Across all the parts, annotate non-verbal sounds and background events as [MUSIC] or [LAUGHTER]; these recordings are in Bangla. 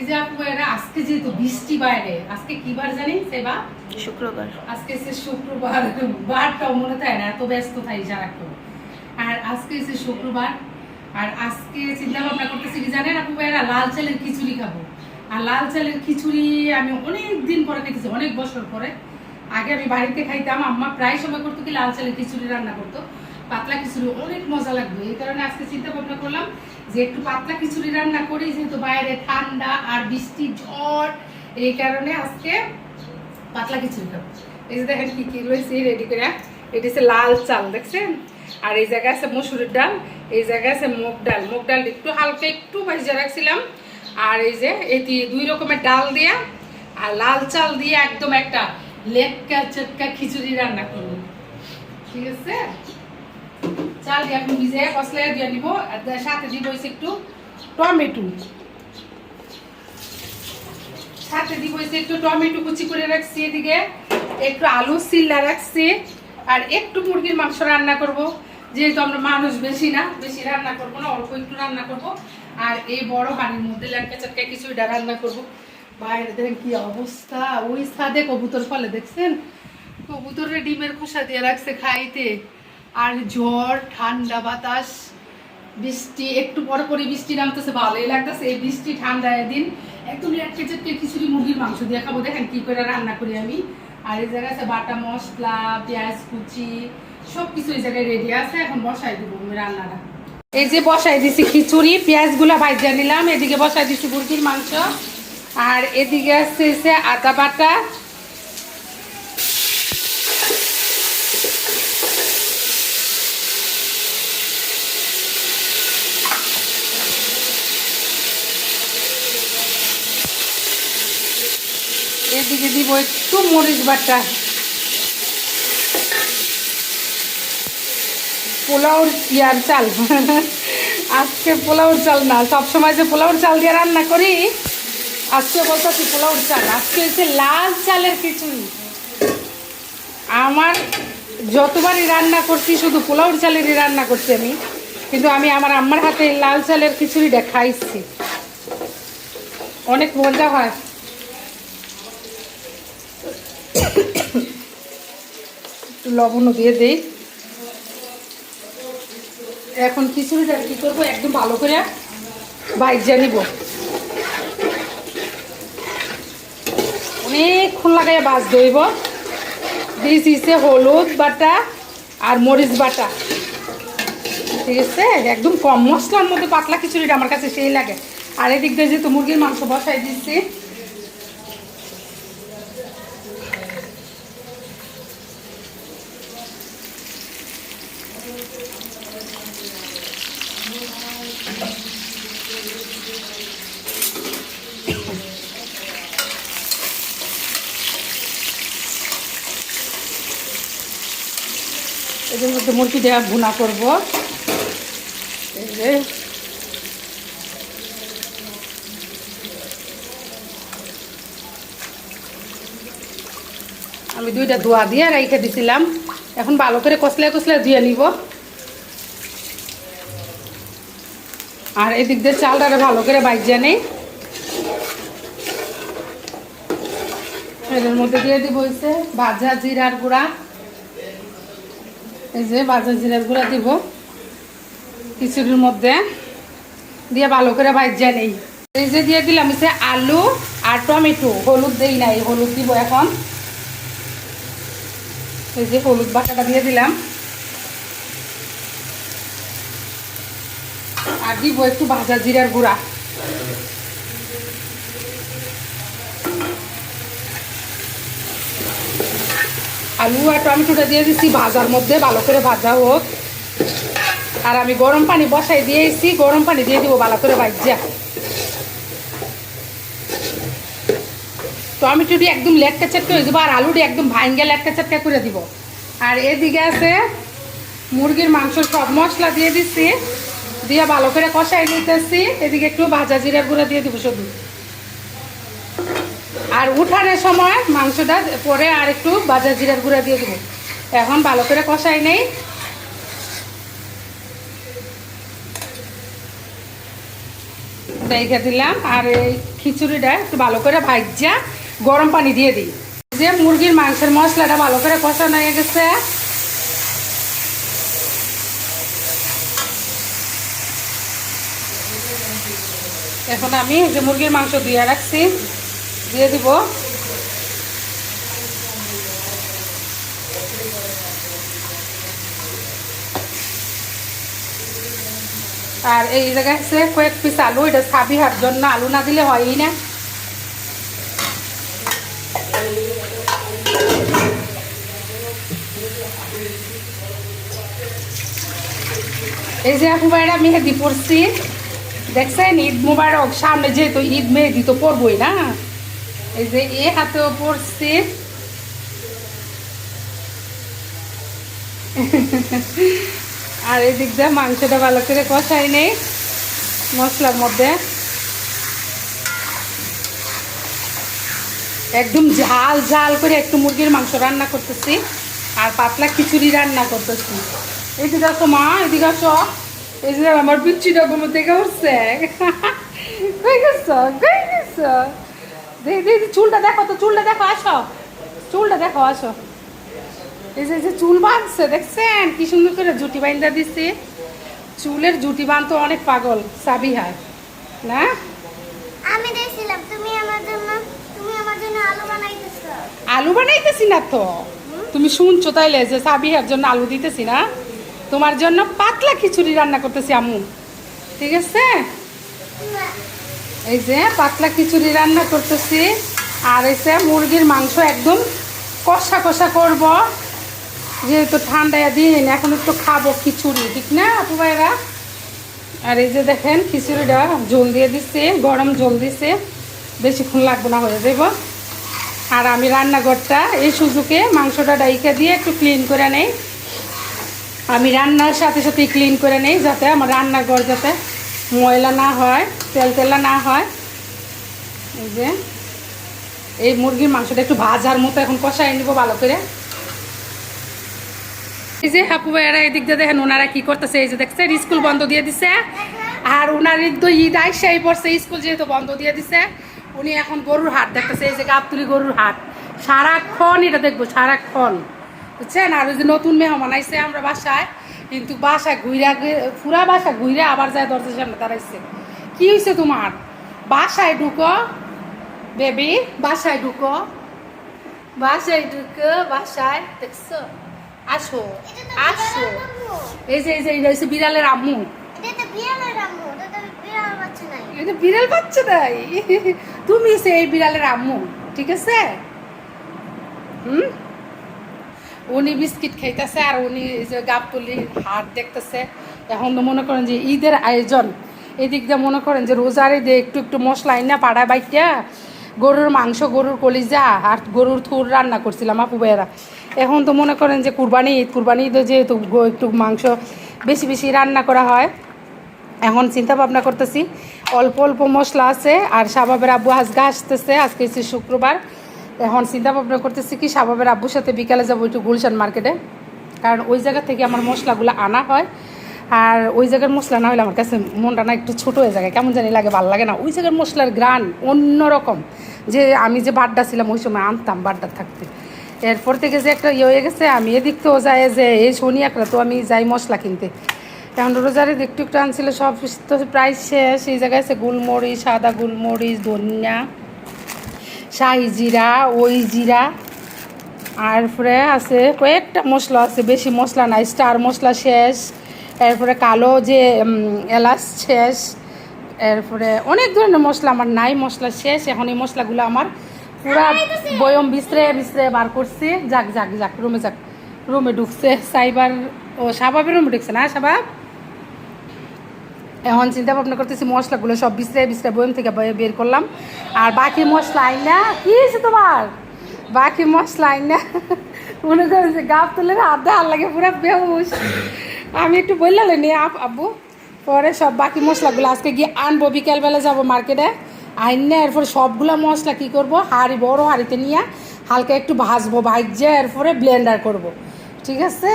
এই যে আপু এরা আজকে যেহেতু বৃষ্টি বাইরে আজকে কি বার জানি সেবা? শুক্রবার। আজকে সে শুক্রবার বারটাও মনে থাকে না এত ব্যস্ত থাকি সারাক্ষণ আর আজকে সে শুক্রবার আর আজকে চিন্তা ভাবনা করতেছি কি জানেন আপু ভাইরা লাল চালের খিচুড়ি খাব। আর লাল চালের খিচুড়ি আমি অনেক দিন পরে খেতেছি অনেক বছর পরে। আগে আমি বাড়িতে খাইতাম আম্মা প্রায় সময় করতো কি লাল চালের খিচুড়ি রান্না করতো। পাতলা খিচুড়ি, অনেক মজা লাগবে। এই কারণে আজকে চিন্তা ভাবনা করলাম যে একটু পাতলা খিচুড়ি রান্না করি, যেহেতু বাইরে ঠান্ডা আর বৃষ্টি ঝড়, এই কারণে আজকে পাতলা খিচুড়ি খাব। এই যে দেখেন কি কি রয়েছে রেডি করে। এটা হচ্ছে লাল চাল, দেখছেন? আর এই জায়গায় আছে মসুরের ডাল, এই জায়গায় আছে মুগ ডাল। মুগ ডাল একটু হালকা একটু ভাজা রাখছিলাম। আর এই যে এটি দুই রকমের ডাল দিয়া, আর লাল চাল দিয়ে একদম একটা লেটকা চটকা খিচুড়ি রান্না করব। ঠিক আছে? চাল দিয়ে এখন ভিজে কসলা দিয়ে নিব সাথে দিব একটু টমেটো। সাথে দিব হচ্ছে একটু টমেটো কুচি করে রাখছি এদিকে, একটু আলু সিল্লা রাখছি, আর একটু মুরগির মাংস রান্না করব। যেহেতু আমরা মানুষ বেশি না, বেশি রান্না করব না, অল্প একটু রান্না করব। আর এই বড় হাঁড়ির মধ্যে লেটকা চাটকা কিছুটা রান্না করব। বাইরে দেখেন কি অবস্থা, ওই ছাদে কবুতর ফলে, দেখছেন? কবুতরের ডিমের খোসা দিয়ে রাখছে খাইতে। আর ঝড়, ঠান্ডা বাতাস, বৃষ্টি, একটু পরে পরে বৃষ্টি নামতেছে, ভালোই লাগতেছে। এই বৃষ্টি ঠান্ডা দিন একদম লেটকে চেটকে খিচুড়ি, মুরগির মাংস দিয়ে খাব। দেখেন কি করে রান্না করি আমি। আর এই জায়গায় আছে বাটা মশলা, পেঁয়াজ কুচি সব কিছু এই জায়গায় রেডি আছে। এখন বসাই দেবো আমি রান্নাটা। এই যে বসাই দিছি খিচুড়ি, পেঁয়াজগুলা ভাজা নিলাম। এদিকে বসাই দিছি মুরগির মাংস। আর এদিকে আছে আদা বাটা এদিকে দিব একটু মরিচ বাটা। পোলাওর ইয়ার চাল। আজকে পোলাওর চাল না, সবসময় যে পোলাওর চাল দিয়ে রান্না করি, আজকে বলতেছি পোলাওর চাল। আজকে হচ্ছে লাল চালের খিচুড়ি। আমার যতবারই রান্না করছি, শুধু পোলাওর চালেরই রান্না করছি আমি, কিন্তু আমি আমার আম্মার হাতে লাল চালের খিচুড়িটা খাইছি। অনেক মজা হয়। একটু লবণও দিয়ে দেই। এখন খিচুড়িটা কি করব? একদম ভালো করে বাইজা নিব। অনেকক্ষণ লাগাইয়া বাজ দইব দিয়েছি হলুদ বাটা আর মরিচ বাটা। ঠিক আছে? একদম কম মশলার মধ্যে পাতলা খিচুড়িটা আমার কাছে সেই লাগে। আর এদিক দিয়ে যেহেতু মুরগির মাংস বসাই দিচ্ছি এদের মধ্যে মুরগি দেওয়া ভুনা করব। আমি দুইটা ধোয়া দিয়ে রেখে দিছিলাম। এখন ভালো করে কষলে কষলে ধুয়ে নিব। আর এদিক দিয়ে চালটা ভালো করে বাইজা নেই। এর মধ্যে দিয়ে দিব হয়েছে ভাজা জিরার গুঁড়া। এই যে বাজার জিরার গুঁড়া দিব। খিচুড়ির মধ্যে দিয়ে ভালো করে ভাজা নেই। এই যে দিয়ে দিলাম হচ্ছে আলু আর টমেটো। হলুদ দেই নাই, হলুদ দিব এখন। এই যে হলুদ বাটাটা দিয়ে দিলাম। আর দিব একটু ভাজা জিরার গুঁড়া। আলু আর টমেটোটা দিয়ে দিচ্ছি ভাজার মধ্যে, ভালো করে ভাজা হোক। আর আমি গরম পানি বসাই দিয়ে দিয়েছি গরম পানি দিয়ে দিব ভালো করে ভাজা। টমেটোটি একদম লেটকা চেটকা হয়ে যাব আর আলুটি একদম ভাঙ্গে লেটকা চেটকা করে দিব। আর এদিকে আছে মুরগির মাংস সব মশলা দিয়ে দিচ্ছি দিয়ে ভালো করে কষাই নিতেছি। এদিকে একটু ভাজা জিরার গুঁড়া দিয়ে দিব শুধু। আর উঠানোর সময় মাংসটা পরে আর একটু বাজার জিরার গুঁড়া দিয়ে দেবো। এখন ভালো করে কষাই নেই। দেখে দিলাম আর এই খিচুড়িটা একটু ভালো করে ভাজা, গরম পানি দিয়ে দিই। যে মুরগির মাংসের মশলাটা ভালো করে কষানো হয়ে গেছে। এখন আমি যে মুরগির মাংস দিয়ে রাখছি। দিয়ে দিব। আর এই জায়গায় আছে কয়েক পিস আলু, এটা সাবি হার জন্য আলু না দিলে হয়ই না। এই যে ভাইরা মেহেদি পড়ছি। দেখছেন, ঈদ মুবারক, সামনে যেহেতু ঈদ, মেহেদি তো পরবই না। এই যে এ হাতেও পড়ছি। আর এই দিক দিয়ে মাংসটা ভালো করে কষাই নেই, মশলার মধ্যে। একদম ঝাল ঝাল করে একটু মুরগির মাংস রান্না করতেছি, আর পাতলা খিচুড়ি রান্না করতেছি। এদিকে দেখো মা, এদিকে আসো। এই যে আমার বিচ্ছিটা কোনো থেকে উঠছে। কই গেছো? দেখি চুলটা দেখো তো চুলটা দেখো আসো। চুলটা দেখো আসো। এই যে যে চুল বাঁধছে দেখছেন? কি সুন্দর করে জুটি বাইন্দা দিচ্ছে চুলের জুটি বাঁধতে অনেক পাগল সাবিহার না? আমি দেখছিলাম তুমি আমার জন্য তুমি আমার জন্য আলু বানাইতেছো। আলু বানাইতেছি না তো। তুমি শুনছো তাইলে যে সাবিহার জন্য আলু দিতেছি না? তোমার জন্য পাতলা খিচুড়ি রান্না করতেছি আম্মু। ঠিক আছে? এই যে পাতলা খিচুড়ি রান্না করতেছি। আর এসে মুরগির মাংস একদম কষা কষা করব। যেহেতু ঠান্ডায় দিন এখন একটু খাব খিচুড়ি, ঠিক না, আপু ভাইরা? আর এই যে দেখেন খিচুড়িটা জল দিয়ে দিচ্ছে গরম জল দিচ্ছে বেশিক্ষণ লাগবে না হয়ে যাব আর আমি রান্নাঘরটা এই সুযোগে মাংসটা ডাইকা দিয়ে একটু ক্লিন করে নেই। আমি রান্নার সাথে সাথে ক্লিন করে নেই যাতে আমার রান্নাঘর যাতে ময়লা না হয়, তেল তেলা না হয়, এই যে, এই মুরগির মাংসটা একটু ভাজার মতো এখন কষাই নিব ভালো করে। এই যে হাপু ভাইয়ারা এদিক দিয়ে দেখেন ওনারা কি করতেছে, এই যে দেখছেন, স্কুল বন্ধ দিয়ে দিছে। আর ওনার তো ঈদ আইসাই পড়ছে স্কুল যেহেতু বন্ধ দিয়ে দিছে, উনি এখন গরুর হাট দেখতেছে, এই যে গাবতুলি গরুর হাট। সারাক্ষণ এটা দেখব, সারাক্ষণ। বুঝছেন? আর ওই যে নতুন মেহমান আইছে আমরা বাসায় কিন্তু বাসায় ঘুরা পুরা বাসা ঘুরে আবার যায় দরজার সামনে দাঁড়াইছে। কি হয়েছে তোমার? বাসায় ঢুকো বেবি। বাসায় ঢুকো। বাসায় ঢুকো বাসায় দেখছ? আসো আসো। এই যে এই যে এটা হচ্ছে বিড়ালের আম্মু। এটা তো বিড়ালের আম্মু এটা তো বিড়াল বাচ্চা নাই। এটা বিড়াল বাচ্চা নাই। তুমি সে এই বিড়ালের আম্মু ঠিক আছে? হুম? উনি বিস্কিট খাইতেছে আর উনি যে গাবতলি হাট দেখতেছে। এখন তো মনে করেন যে ঈদের আয়োজন। এদিক দিয়ে মনে করেন যে রোজারে দিয়ে একটু একটু মশলা আইনা পাড়া বাইটা, গরুর মাংস, গরুর কলিজা আর গরুর থুর রান্না করছিলাম আপু ভাইয়েরা। এখন তো মনে করেন যে কুরবানি ঈদ, কুরবানি ঈদে যেহেতু একটু মাংস বেশি বেশি রান্না করা হয়। এখন চিন্তা ভাবনা করতেছি, অল্প অল্প মশলা আছে আর শাবাবের আব্বু আজকে আসতেছে, আজকে শুক্রবার। এখন চিন্তা ভাবনা করতেছি কি শাবাবের আব্বুর সাথে বিকালে যাব একটু গুলশান মার্কেটে। কারণ ওই জায়গা থেকে আমার মশলাগুলো আনা হয়। আর ওই জায়গার মশলা না হলে আমার কাছে মনটা না একটু ছোটো হয়ে যায়। কেমন জানি লাগে, ভালো লাগে না। ওই জায়গার মশলার গ্রান অন্যরকম। যে আমি যে বাড্ডা ছিলাম, ওই সময় আনতাম বাড্ডা থাকতে। এরপর থেকে যে একটা ইয়ে হয়ে গেছে, আমি এদিক তো যায় যে এই শনি একটা তো আমি যাই মশলা কিনতে। এখন রোজারে একটু একটু আনছিল, সব তো প্রায় শেষ। এই জায়গায় আছে গুলমরিচ, সাদা গুলমরিচ, ধনিয়া। শাহি জিরা ওই জিরা। আর পরে আছে কয়েকটা মশলা আছে বেশি মশলা নাই স্টার মশলা শেষ। এরপরে কালো যে এলাচ শেষ। এরপরে অনেক ধরনের মশলা আমার নাই মশলা শেষ। এখন এই মশলাগুলো আমার পুরা বয়ম বিছরে বিছরে বার করছি। যাক যাক যাক রুমে যাক। রুমে ঢুকছে সাইবার ও সাবাবের রুমে ঢুকছে না সাবাব? এখন চিন্তা ভাবনা করতেছি, মশলাগুলো সব বিছরে বিছরে বয়ম থেকে বের করলাম। আর বাকি মশলা আইনা, কি হয়েছে তোমার? বাকি মশলা আইনা, [LAUGHS] মনে করেন যে গাপ তুলে আধা দেওয়ার লাগে, পুরো বেহুশ। আমি একটু বললাম নি আব্বু, পরে সব বাকি মশলাগুলো আজকে গিয়ে আনব, বিকেলবেলা যাব মার্কেটে। আইনে, এরপরে সবগুলো মশলা কি করব? হাঁড়ি, বড় হাঁড়িতে নিয়ে হালকা একটু ভাজবো ভাজছে এরপরে ব্লেন্ডার করব। ঠিক আছে?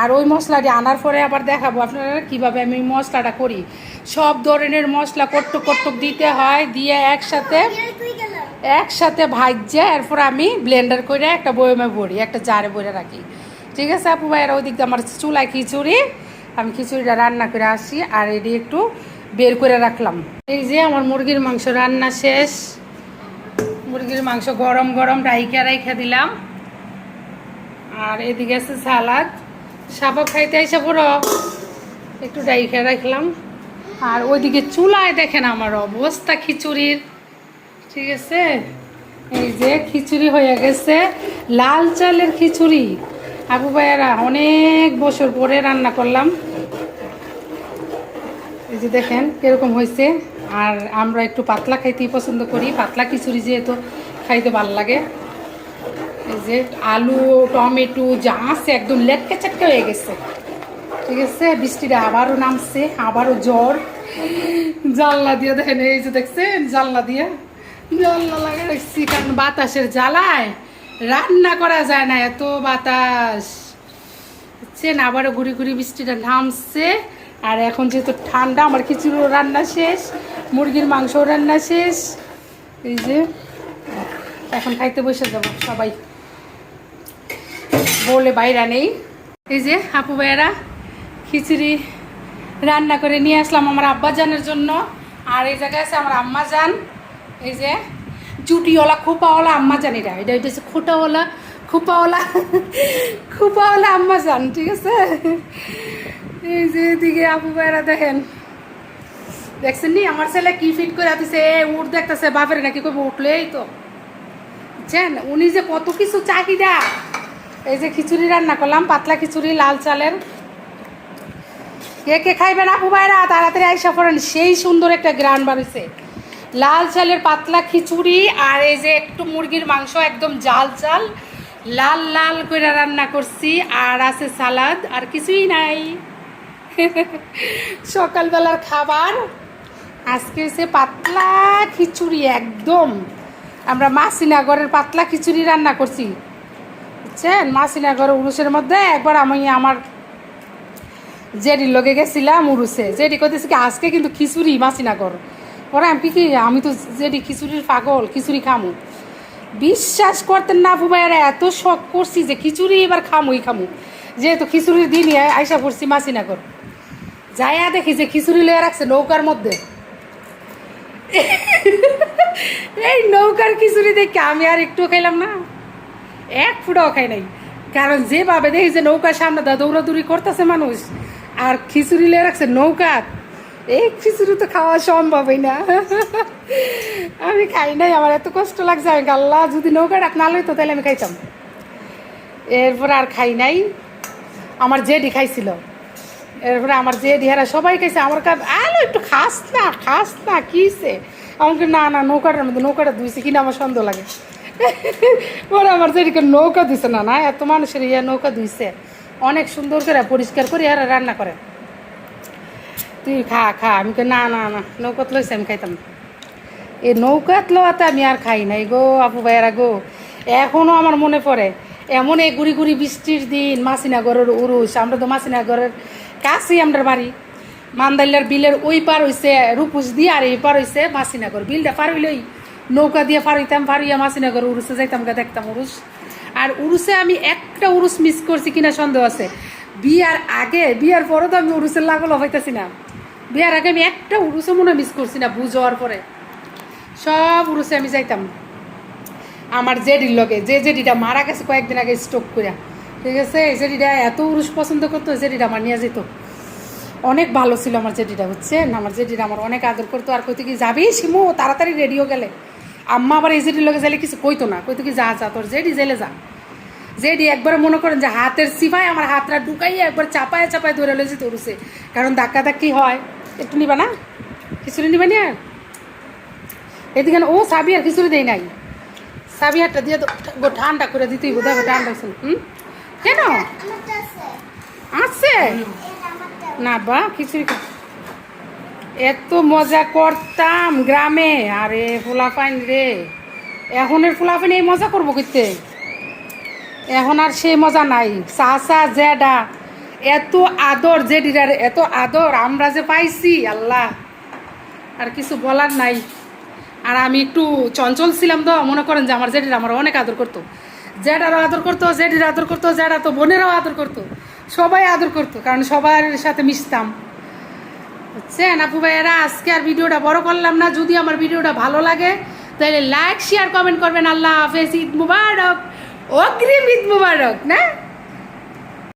আর ওই মশলাটি আনার পরে আবার দেখাবো আপনারা কীভাবে আমি মশলাটা করি। সব ধরনের মশলা কট্টুক কট্টুক দিতে হয়, দিয়ে একসাথে একসাথে ভাজছে, এরপর আমি ব্লেন্ডার করে একটা বয়মে ভরি, একটা জারে ভরে রাখি। ঠিক আছে আপু ভাইয়েরা, ওই দিক দিয়ে আমার চুলায় খিচুড়ি। আমি খিচুড়িটা রান্না করে আসি আর এটি একটু বের করে রাখলাম। এই যে আমার মুরগির মাংস রান্না শেষ। মুরগির মাংস গরম গরম রাইখা রাইখা দিলাম। আর এদিকে আছে সালাদ। সাপা খাইতে এসে পুরো একটু ডাইখা রাখলাম। আর ওইদিকে চুলায় দেখেন আমার অবস্থা খিচুড়ির। ঠিক আছে? এই যে খিচুড়ি হয়ে গেছে। লাল চালের খিচুড়ি। আবু ভাইয়ারা, অনেক বছর পরে রান্না করলাম। এই যে দেখেন কীরকম হয়েছে আর আমরা একটু পাতলা খাইতেই পছন্দ করি। পাতলা খিচুড়ি যেহেতু খাইতে ভালো লাগে। যে আলু, টমেটো, যা আছে একদম লেটকে চেটকে হয়ে গেছে। ঠিক আছে? বৃষ্টিটা আবারও নামছে, আবারও জ্বর। জানলা দিয়ে দেখেন, এই যে দেখছেন, জানলা দিয়ে জানলা লাগা দেখছি কারণ বাতাসের জ্বালায় রান্না করা যায় না, এত বাতাস। বুঝছেন আবারও ঘুরি ঘুরি বৃষ্টিটা নামছে। আর এখন যেহেতু ঠান্ডা, আমার খিচুড়িও রান্না শেষ, মুরগির মাংসও রান্না শেষ। এই যে, এখন খাইতে বসে যাব সবাই। বলে বাইরা নেই। এই যে আপু ভাইয়েরা, খিচুড়ি রান্না করে নিয়ে আসলাম আমার আব্বা জানের জন্য। আর এই জায়গায় আছে আমার আম্মা জান এই যে জুটিওয়ালা, খোপাওয়ালা আম্মা জান এটা। এটা এটা হচ্ছে খোটাওয়ালা, খোপাওয়ালা খোপাওয়ালা আম্মা জান ঠিক আছে? এই যে এদিকে আপু ভাইয়েরা দেখেন। দেখছেন নি? আমার ছেলে কি ফিট করে দিছে উঠ দেখতেছে, বাপের নাকি কবে উঠলেই তো। বুঝছেন? উনি যে কত কিছু চাহিদা। এই যে খিচুড়ি রান্না করলাম, পাতলা খিচুড়ি, লাল চালের। কে কে খাইবেন আপু ভাইরা, তাড়াতাড়ি আইসা পড়েন, সেই সুন্দর একটা গ্রান বাড়িছে লাল চালের পাতলা খিচুড়ি আর এই যে একটু মুরগির মাংস, একদম জাল চাল, লাল লাল করে রান্না করছি, আর আছে সালাদ, আর কিছুই নাই। [LAUGHS] সকালবেলার খাবার, আজকে হচ্ছে পাতলা খিচুড়ি, একদম। আমরা মাসিনাগরের পাতলা খিচুড়ি রান্না করছি। বুঝছেন মাসিনাগর উরুসের মধ্যে। একবার আমি আমার জেডির লগে গেছিলাম উরুসে জেডি কইতেছি কি, আজকে কিন্তু খিচুড়ি মাসিনাগর পরে আমি কি আমি তো জেডি খিচুড়ির পাগল, খিচুড়ি খামু। বিশ্বাস করতেন না বুবাইরা এত শখ করছি যে খিচুড়ি এবার খামুই খামু। যেহেতু খিচুড়ির দিনই আইসা পড়ছি মাসিনাগর যাইয়া দেখি যে খিচুড়ি লয়ে রাখছে নৌকার মধ্যে। [LAUGHS] এই নৌকার খিচুড়ি দেখে আমি আর একটু খাইলাম না। এক ফুটাও খাই নাই। কারণ যেভাবে দেখি যে নৌকার সামনে দা দৌড়াদৌড়ি করতেছে মানুষ, আর খিচুড়ি লেগে রাখছে নৌকা, এই খিচুড়ি তো খাওয়া সম্ভবই না। আমি খাই নাই, আমার এত কষ্ট লাগছে, আমি গাল্লা যদি নৌকা ডাক না লইতো, তাহলে আমি খাইতাম। এরপর আর খাই নাই, আমার জেডি খাইছিল। এরপরে আমার জেডি হারা সবাই খাইছে, আমার কাছে, আলো, একটু খাস না খাস না কিসে আমাকে না না, নৌকাটার মধ্যে, নৌকাটা ধুইছে, কিনা আমার সন্দেহ লাগে। ওরা আমার যেদিকে নৌকা দিছে না না এত মানুষের ইয়া নৌকা ধুইছে অনেক সুন্দর করে পরিষ্কার করে আর রান্না করে। তুই খা খা আমি কই, না না না নৌকাত লইছে আমি খাইতাম। এই নৌকাত লোয়াতে আমি আর খাই নাই গো আপু ভাইয়ারা গো। এখনও আমার মনে পড়ে এমন এই গুড়ি গুড়ি বৃষ্টির দিন মাসিনাগরের উরুস আমরা তো মাসিনাগরের কাছেই আমরা বাড়ি। মান্দাইলার বিলের ওই পার হইছে রূপুস দিয়ে আর এই পার হইছে মাসিনাগর। বিলটা পার হইলেই নৌকা দিয়ে হইতাম পারিয়া মাসিনাগর উরুসে যাইতাম গা, দেখতাম উরুস। আর উরুসে আমি একটা উরুস মিস করছি কিনা সন্দেহ আছে। বিয়ার আগে, বিয়ার পরে তো আমি উরুসের লাগল হইতাছি না। বিয়ার আগে আমি একটা উরুসে মনে মিস করছি না, বুঝ হওয়ার পরে। সব উরুসে আমি যাইতাম। আমার জেডির লগে, যে জেডিটা মারা গেছে কয়েকদিন আগে স্ট্রোক করে ঠিক আছে? এই জেডিটা এত উরুস পছন্দ করতো জেডিটা আমার নিয়ে যেত। অনেক ভালো ছিল আমার জেডিটা, বুঝছেন? আমার জেডিটা আমার অনেক আদর করতো। আর কইতো কি, যাবি শিমু? তাড়াতাড়ি রেডিও গেলে। আম্মা আবার এই জেডির লগে যাইলে কিছু কইতো না। কইতো কি যা যা তোর জেডি জেলে যা। জেডি একবার মনে করেন যে হাতের সিপাই আমার হাতটা ঢুকাইয়া একবার চাপায় চাপায় ধরে লইছি তরুছে কারণ ধাক্কা ধাক্কি হয়। একটু নিবা না? খিচুড়ি নিবা না এদিকে ও সাবি আর খিচুড়ি দেই নাই। সাবি হাতটা দিয়ে ঠান্ডা করে দিতেই বোধ হবে ঠান্ডা হুম? কেন? আছে। না বা খিচুড়ি এত মজা করতাম গ্রামে। আরে ফুলাফাইন রে। এখনের ফুলাফাইন এই মজা করব করতে এখন আর সেই মজা নাই। চাচা জেডা, এত আদর জেডিরার এত আদর আমরা যে পাইছি, আল্লাহ। আর কিছু বলার নাই। আর আমি একটু চঞ্চল ছিলাম তো, মনে করেন যে আমার জেডিরা আমার অনেক আদর করতো। জেডারও আদর করতো, জেডির আদর করতো, জেডা তো বোনেরাও আদর করতো। সবাই আদর করতো, কারণ সবার সাথে মিশতাম। বুঝছেন? আপু এরা আজকে আর ভিডিওটা বড় করলাম না। যদি আমার ভিডিওটা ভালো লাগে, তাহলে লাইক শেয়ার কমেন্ট করবেন। আল্লাহ হাফেজ, ঈদ মুবারক। অগ্রিম ঈদ মুবারক, না?